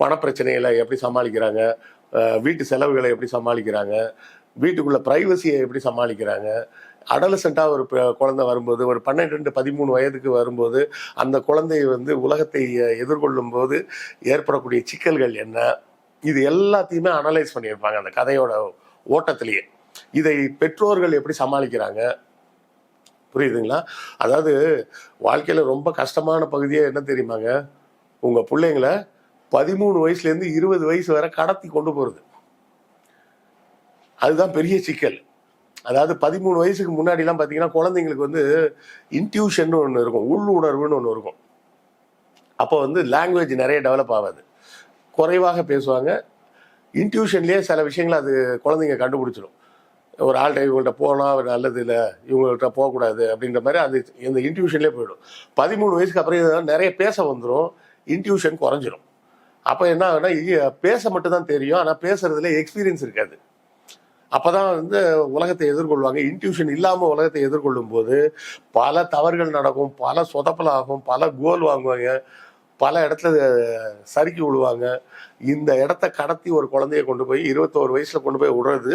பணப்பிரச்சனைகளை எப்படி சமாளிக்கிறாங்க? வீட்டு செலவுகளை எப்படி சமாளிக்கிறாங்க? வீட்டுக்குள்ள ப்ரைவசியை எப்படி சமாளிக்கிறாங்க? அடலசென்ட்டாக ஒரு குழந்தை வரும்போது ஒரு பன்னெண்டு பதிமூணு வயதுக்கு வரும்போது அந்த குழந்தை வந்து உலகத்தை எதிர்கொள்ளும் போது ஏற்படக்கூடிய சிக்கல்கள் என்ன? இது எல்லாத்தையுமே அனலைஸ் பண்ணியிருப்பாங்க அந்த கதையோட ஓட்டத்திலேயே. இதை பெற்றோர்கள் எப்படி சமாளிக்கிறாங்க? புரியுதுங்களா? அதாவது வாழ்க்கையில் ரொம்ப கஷ்டமான பகுதியே என்ன தெரியுமாங்க? உங்கள் பிள்ளைங்கள பதிமூணு வயசுலேருந்து இருபது வயசு வரை கடத்தி கொண்டு போகிறது அதுதான் பெரிய சிக்கல். அதாவது பதிமூணு வயசுக்கு முன்னாடிலாம் பார்த்தீங்கன்னா குழந்தைங்களுக்கு வந்து இன்ட்யூஷன் ஒன்று இருக்கும் உள் உணர்வுன்னு ஒன்று இருக்கும். அப்போ வந்து லாங்குவேஜ் நிறைய டெவலப் ஆகாது. குறைவாக பேசுவாங்க. இன்ட்யூஷன்லேயே சில விஷயங்களை அது குழந்தைங்க கண்டுபிடிச்சிடும் ஒரு ஆள்கிட்ட இவங்கள்ட்ட போனால் நல்லது இல்லை இவங்கள்ட்ட போகக்கூடாது அப்படின்ற மாதிரி அது இந்த இன்ட்யூஷன்லேயே போயிடும். பதிமூணு வயசுக்கு அப்புறம் நிறைய பேச வந்துடும் இன்ட்யூஷன் குறைஞ்சிரும். அப்போ என்ன ஆகுனா பேச மட்டும் தான் தெரியும். ஆனால் பேசுறதுல எக்ஸ்பீரியன்ஸ் இருக்காது. அப்போதான் வந்து உலகத்தை எதிர்கொள்வாங்க. இன்ட்யூஷன் இல்லாமல் உலகத்தை எதிர்கொள்ளும் போது பல தவறுகள் நடக்கும். பல சொதப்பல் ஆகும் பல கோல் வாங்குவாங்க. பல இடத்துல சறுக்கி விடுவாங்க. இந்த இடத்த கடத்தி ஒரு குழந்தைய கொண்டு போய் இருபத்தோரு வயசுல கொண்டு போய் விடுறது